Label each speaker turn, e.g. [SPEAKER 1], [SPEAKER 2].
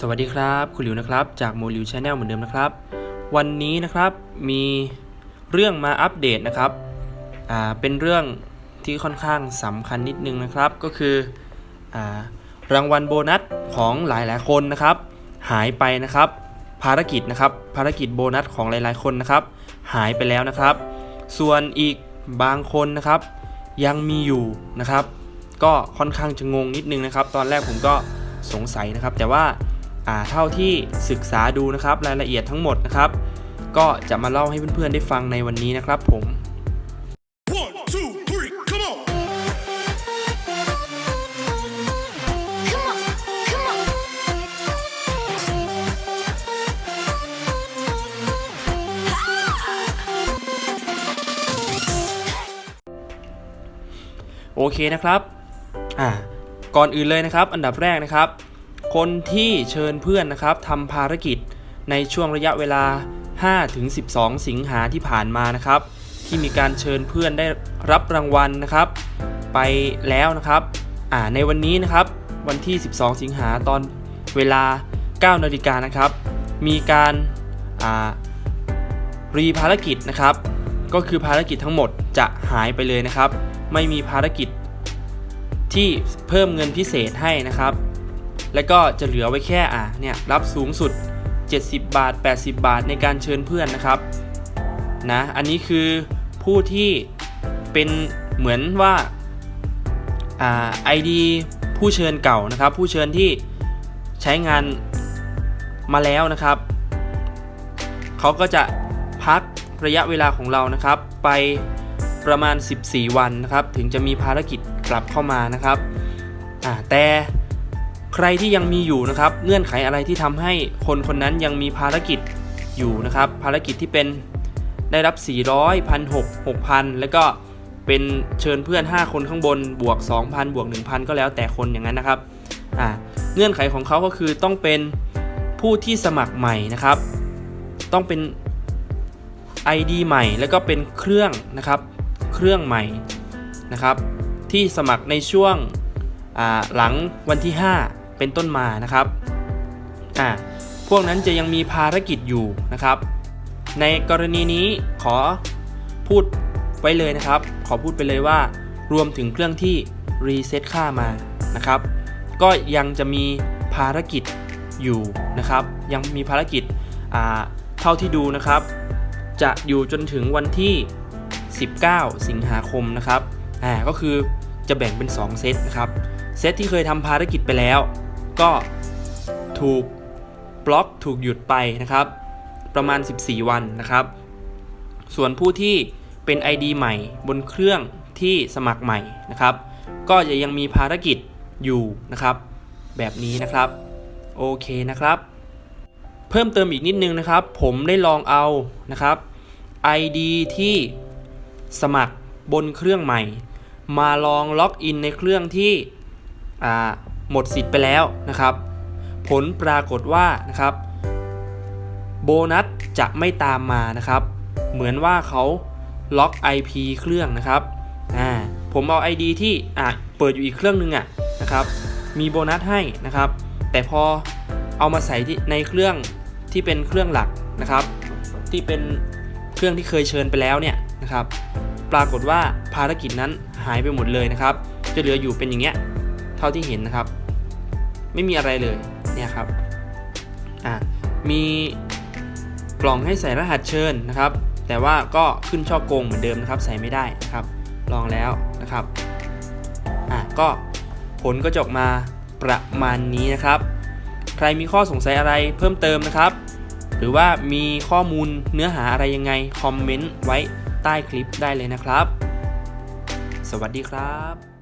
[SPEAKER 1] สวัสดีครับ คุณหลิวนะครับ จากโมลิวชาแนลเหมือนเดิมนะครับ วันนี้นะครับมีเรื่องมาอัปเดตนะครับอ่าเป็นเรื่องที่ค่อนข้างสำคัญนิดนึงนะครับ ก็คืออารางวัลโบนัสของหลายๆคนนะครับ หายไปนะครับ ภารกิจนะครับ ภารกิจโบนัสของหลายๆคนนะครับ หายไปแล้วนะครับ ส่วนอีกบางคนนะครับ ยังมีอยู่นะครับ ก็ค่อนข้างจะงงนิดนึงนะครับ ตอนแรกผมก็สงสัยนะครับ แต่ว่า เท่าที่ศึกษาดูนะครับรายละเอียดทั้งหมดนะครับ ก็จะมาเล่าให้เพื่อนๆได้ฟังในวันนี้นะครับผม
[SPEAKER 2] One, two, three, come on!
[SPEAKER 3] Come on, come on.
[SPEAKER 1] โอเคนะครับ อ่า ก่อนอื่นเลยนะครับ อันดับแรกนะครับ คนที่เชิญเพื่อนนะครับทำภารกิจในช่วงระยะเวลา 5-12 สิงหาที่ผ่านมานะครับ ที่มีการเชิญเพื่อนได้รับรางวัลนะครับ ไปแล้วนะครับในวันนี้นะครับวันที่ 12 สิงหาตอนเวลา 9 นาฬิกานะครับ มีการรีภารกิจนะครับ ก็คือภารกิจทั้งหมดจะหายไปเลยนะครับ ไม่มีภารกิจที่เพิ่มเงินพิเศษให้นะครับ แล้วก็จะเหลือไว้แค่อะเนี่ยรับสูงสุด 70 บาท 80 บาทในการเชิญเพื่อนนะครับนะอันนี้คือผู้ที่เป็นเหมือนว่าอ่าไอดีผู้เชิญเก่านะครับ ผู้เชิญที่ใช้งานมาแล้วนะครับเขาก็จะพักระยะเวลาของเรานะครับ ไปประมาณ 14 วันนะครับ ถึงจะมีภารกิจกลับเข้ามานะครับแต่ ใครที่ยังมีอยู่นะครับ เงื่อนไขอะไรที่ทำให้คนคนนั้นยังมีภารกิจอยู่นะครับ ภารกิจที่เป็นได้รับ 400 1,600 6,000 แล้วก็เป็นเชิญเพื่อน 5 คนข้างบนบวก 2,000 บวก 1,000 ก็แล้วแต่คนอย่างนั้นนะครับอ่าเงื่อนไขของเขาก็คือต้องเป็นผู้ที่สมัครใหม่นะครับ ต้องเป็น ID ใหม่แล้วก็เป็นเครื่องนะครับ เครื่องใหม่นะครับ ที่สมัครในช่วงหลังวันที่ 5 เป็นต้นมานะครับอ่าพวกนั้นจะยังมีภารกิจอยู่นะครับ ในกรณีนี้ขอพูดไว้เลยนะครับ ขอพูดไปเลยว่ารวมถึงเครื่องที่รีเซ็ตค่ามานะครับ ก็ยังจะมีภารกิจอยู่นะครับ ยังมีภารกิจอ่าเท่าที่ดูนะครับ จะอยู่จนถึงวันที่ 19 สิงหาคมนะครับอ่าก็คือจะแบ่งเป็น 2 เซตนะครับ เซตที่เคยทำภารกิจไปแล้ว ก็ถูกบล็อกถูกหยุดไปนะครับ ประมาณ 14 วันนะครับ ส่วนผู้ที่เป็น ID ใหม่บนเครื่องที่สมัครใหม่นะครับ ก็จะยังมีภารกิจอยู่นะครับ แบบนี้นะครับ โอเคนะครับ เพิ่มเติมอีกนิดนึงนะครับ ผมได้ลองเอานะครับ ID ที่สมัครบนเครื่องใหม่ มาลองล็อกอินในเครื่องที่อ่า หมดสิทธิ์ไปแล้วนะครับ ผลปรากฏว่านะครับ โบนัสจะไม่ตามมานะครับ เหมือนว่าเขาล็อก IP เครื่องนะครับอ่าผมเอา ID ที่อะเปิดอยู่อีกเครื่องนึงอะนะครับมีโบนัสให้นะครับ แต่พอเอามาใส่ที่ในเครื่องที่เป็นเครื่องหลักนะครับ ที่เป็นเครื่องที่เคยเชิญไปแล้วเนี่ยนะครับ ปรากฏว่าภารกิจนั้นหายไปหมดเลยนะครับ จะเหลืออยู่เป็นอย่างเงี้ย ท่าที่เห็นนะครับ ไม่มีอะไรเลยเนี่ยครับอ่ามีกล่องให้ใส่รหัสเชิญนะครับ แต่ว่าก็ขึ้นช่อโกงเหมือนเดิมนะครับ ใส่ไม่ได้นะครับ ลองแล้วนะครับอะก็ผลก็จะออกมาประมาณนี้นะครับ ใครมีข้อสงสัยอะไรเพิ่มเติมนะครับ หรือว่ามีข้อมูลเนื้อหาอะไรยังไง คอมเมนต์ไว้ใต้คลิปได้เลยนะครับ สวัสดีครับ